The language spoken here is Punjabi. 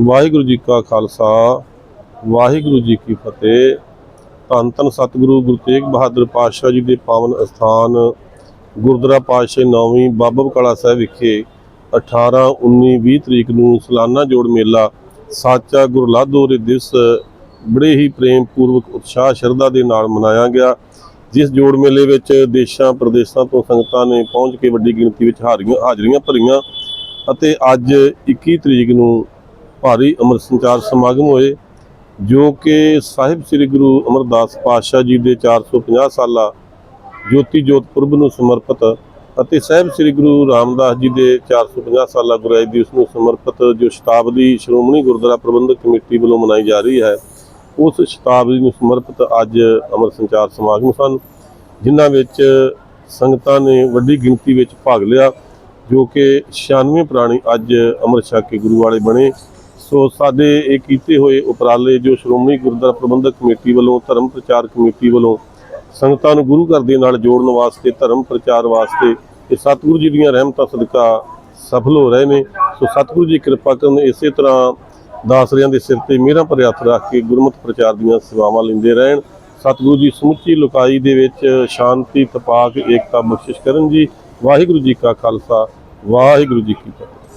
ਵਾਹਿਗੁਰੂ ਜੀ ਕਾ ਖਾਲਸਾ, ਵਾਹਿਗੁਰੂ ਜੀ ਕੀ ਫਤਿਹ। ਧੰਨ ਧੰਨ ਸਤਿਗੁਰੂ ਗੁਰੂ ਤੇਗ ਬਹਾਦਰ ਪਾਤਸ਼ਾਹ ਜੀ ਦੇ ਪਾਵਨ ਅਸਥਾਨ, ਗੁਰਦੁਆਰਾ ਪਾਤਸ਼ਾਹ ਨੌਵੀਂ ਬਾਬਾ ਬਕਾਲਾ ਸਾਹਿਬ ਵਿਖੇ 18 19 20 ਤਰੀਕ ਨੂੰ ਸਾਲਾਨਾ ਜੋੜ ਮੇਲਾ, ਸਾਚਾ ਗੁਰਲਾਧੋ ਦੇ ਦਿਵਸ, ਬੜੇ ਹੀ ਪ੍ਰੇਮ ਪੂਰਵਕ ਉਤਸ਼ਾਹ ਸ਼ਰਧਾ ਦੇ ਨਾਲ ਮਨਾਇਆ ਗਿਆ। ਜਿਸ ਜੋੜ ਮੇਲੇ ਵਿੱਚ ਦੇਸ਼ਾਂ, ਪ੍ਰਦੇਸ਼ਾਂ ਤੋਂ ਸੰਗਤਾਂ ਨੇ ਪਹੁੰਚ ਕੇ ਵੱਡੀ ਗਿਣਤੀ ਵਿੱਚ ਹਾਰੀਆਂ, ਹਾਜ਼ਰੀਆਂ ਭਰੀਆਂ ਅਤੇ ਅੱਜ 21 ਤਰੀਕ ਨੂੰ ਭਾਰੀ ਅੰਮ੍ਰਿਤ ਸੰਚਾਰ ਸਮਾਗਮ ਹੋਏ, ਜੋ ਕਿ ਸਾਹਿਬ ਸ੍ਰੀ ਗੁਰੂ ਅਮਰਦਾਸ ਪਾਤਸ਼ਾਹ ਜੀ ਦੇ 450 ਸਾਲਾ ਜੋਤੀ ਜੋਤ ਪੁਰਬ ਨੂੰ ਸਮਰਪਿਤ ਅਤੇ ਸਾਹਿਬ ਸ੍ਰੀ ਗੁਰੂ ਰਾਮਦਾਸ ਜੀ ਦੇ 450 ਸਾਲਾ ਗੁਰੂ ਦਿਵਸ ਨੂੰ ਸਮਰਪਿਤ ਜੋ ਸ਼ਤਾਬਦੀ ਸ਼੍ਰੋਮਣੀ ਗੁਰਦੁਆਰਾ ਪ੍ਰਬੰਧਕ ਕਮੇਟੀ ਵੱਲੋਂ ਮਨਾਈ ਜਾ ਰਹੀ ਹੈ, ਉਸ ਸ਼ਤਾਬਦੀ ਨੂੰ ਸਮਰਪਿਤ ਅੱਜ ਅੰਮ੍ਰਿਤ ਸੰਚਾਰ ਸਮਾਗਮ ਸਨ, ਜਿਨ੍ਹਾਂ ਵਿੱਚ ਸੰਗਤਾਂ ਨੇ ਵੱਡੀ ਗਿਣਤੀ ਵਿੱਚ ਭਾਗ ਲਿਆ, ਜੋ ਕਿ 96 ਪ੍ਰਾਣੀ ਅੱਜ ਅੰਮ੍ਰਿਤ ਛਕ ਕੇ ਗੁਰੂ ਵਾਲੇ ਬਣੇ। ਸੋ ਸਾਡੇ ਇਹ ਕੀਤੇ ਹੋਏ ਉਪਰਾਲੇ ਜੋ ਸ਼੍ਰੋਮਣੀ ਗੁਰਦੁਆਰਾ ਪ੍ਰਬੰਧਕ ਕਮੇਟੀ ਵੱਲੋਂ, ਧਰਮ ਪ੍ਰਚਾਰ ਕਮੇਟੀ ਵੱਲੋਂ ਸੰਗਤਾਂ ਨੂੰ ਗੁਰੂ ਘਰ ਦੇ ਨਾਲ ਜੋੜਨ ਵਾਸਤੇ, ਧਰਮ ਪ੍ਰਚਾਰ ਵਾਸਤੇ ਇਹ ਸਤਿਗੁਰੂ ਜੀ ਦੀਆਂ ਰਹਿਮਤਾਂ ਸਦਕਾ ਸਫਲ ਹੋ ਰਹੇ ਨੇ। ਸੋ ਸਤਿਗੁਰੂ ਜੀ ਕਿਰਪਾ ਕਰਨ ਇਸੇ ਤਰ੍ਹਾਂ ਦਾਸਰਿਆਂ ਦੇ ਸਿਰ ਤੇ ਮਿਹਰਾਂ ਭਰੇ ਹੱਥ ਰੱਖ ਕੇ ਗੁਰਮਤਿ ਪ੍ਰਚਾਰ ਦੀਆਂ ਸੇਵਾਵਾਂ ਲੈਂਦੇ ਰਹਿਣ। ਸਤਿਗੁਰੂ ਜੀ ਸਮੁੱਚੀ ਲੋਕਾਈ ਦੇ ਵਿੱਚ ਸ਼ਾਂਤੀ, ਤਪਾਕ, ਏਕਤਾ ਬਖਸ਼ਿਸ਼ ਕਰਨ ਜੀ। ਵਾਹਿਗੁਰੂ ਜੀ ਕਾ ਖਾਲਸਾ, ਵਾਹਿਗੁਰੂ ਜੀ ਕੀ ਫਤਿਹ।